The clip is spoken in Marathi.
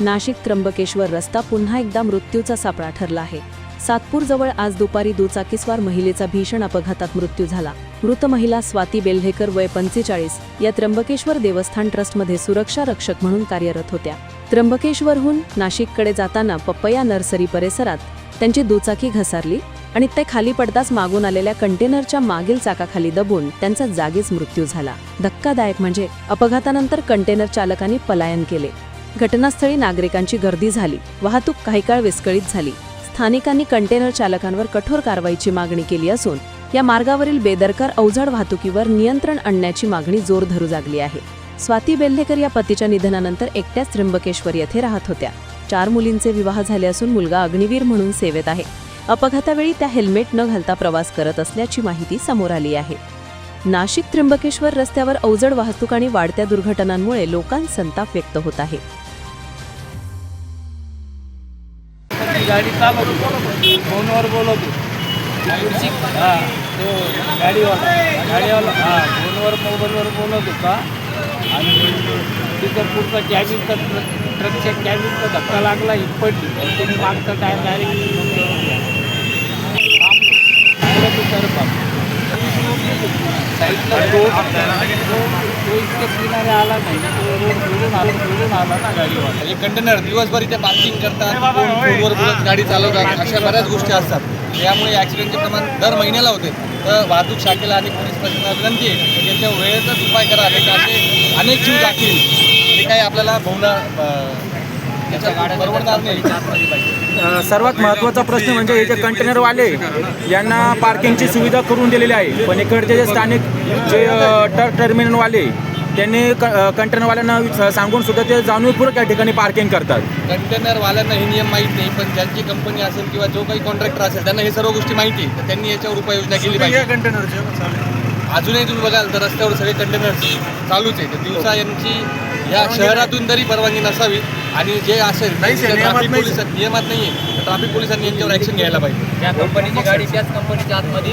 नाशिक त्र्यंबकेश्वर रस्ता पुन्हा एकदा मृत्यूचा सापळा ठरला आहे. सातपूरजवळ आज दुपारी दुचाकीस्वार महिलेचा भीषण अपघातात मृत्यू झाला. मृत महिला स्वाती बेल्हेकर वय पंचेचाळीस या त्र्यंबकेश्वर देवस्थान ट्रस्टमध्ये सुरक्षा रक्षक म्हणून कार्यरत होत्या. त्र्यंबकेश्वरहून नाशिककडे जाताना पप्पया नर्सरी परिसरात त्यांची दुचाकी घसारली आणि ते खाली पडताच मागून आलेल्या कंटेनरच्या मागील चाकाखाली दबून त्यांचा जागीच मृत्यू झाला. धक्कादायक म्हणजे अपघातानंतर कंटेनर चालकांनी पलायन केले. घटनास्थळी नागरिकांची गर्दी झाली. वाहतूक काही काळ विस्कळीत झाली. स्थानिकांनी कंटेनर चालकांवर कठोर कारवाईची मागणी केली असून या मार्गावरील बेदरकार अवजड वाहतुकीवर नियंत्रण आणण्याची मागणी जोर धरू लागली आहे. स्वाती बेल्हेकर या पतीच्या निधनानंतर एकट्याच त्र्यंबकेश्वर येथे राहत होत्या. चार मुलींचे विवाह झाले असून मुलगा अग्निवीर म्हणून सेवेत आहे. अपघातावेळी त्या हेल्मेट न घालता प्रवास करत असल्याची माहिती समोर आली आहे. नाशिक त्र्यंबकेश्वर रस्त्यावर अवजड वाहतूक आणि वाढत्या दुर्घटनांमुळे लोकांत संताप व्यक्त होत आहे. गाडी चालवतो फोनवर बोलवतो. हा तो गाडीवाला गाडीवाला हा फोनवर मोबाईलवर बोलत होता आणि तिथं पुढचा कॅबिनचा ट्रकच्या कॅबिनचा धक्का लागला ही पडली आणि तुम्ही मागचा टायर डायरेक्ट सर साईडला रोड तो इतक्या किनारे आला नाही तो रोड सोडून आला सोडून आला ना गाडीवाला म्हणजे कंटेनर दिवसभर इथे पार्किंग करतात बोलत गाडी चालवतात अशा बऱ्याच गोष्टी असतात. त्यामुळे ॲक्सिडेंटचे प्रमाण दर महिन्याला होते. तर वाहतूक शाखेला आणि पोलीस प्रशासनाला विनंती आहे की त्यांच्या वेळेतच उपाय करा असे अनेक जीव जातील. ते काही आपल्याला भोवणार सर्वात महत्त्वाचा प्रश्न म्हणजे हे जे कंटेनरवाले यांना पार्किंगची सुविधा करून दिलेली आहे. पण इकडचे जे स्थानिक जे टर्मिनलवाले त्यांनी क कंटेनरवाल्यांना सांगून सुद्धा ते जाणीवपूर्वक या ठिकाणी पार्किंग करतात. कंटेनरवाल्यांना हे नियम माहीत नाही पण ज्यांची कंपनी असेल किंवा जो काही कॉन्ट्रॅक्टर असेल त्यांना हे सर्व गोष्टी माहिती आहे. तर त्यांनी याच्यावर उपाययोजना केली पाहिजे. अजूनही तुम्ही बघाल तर रस्त्यावर सगळे कंटेनर चालूच आहे तर दिवसा यांची या शहरातून तरी परवानगी नसावी. आणि जे असेल ट्रॅफिक पोलिसांनी नियमात नाही आहे ट्रॅफिक पोलिसांनी यांच्यावर ऍक्शन घ्यायला पाहिजे. त्या कंपनीची गाडी त्याच कंपनीच्या आतमध्ये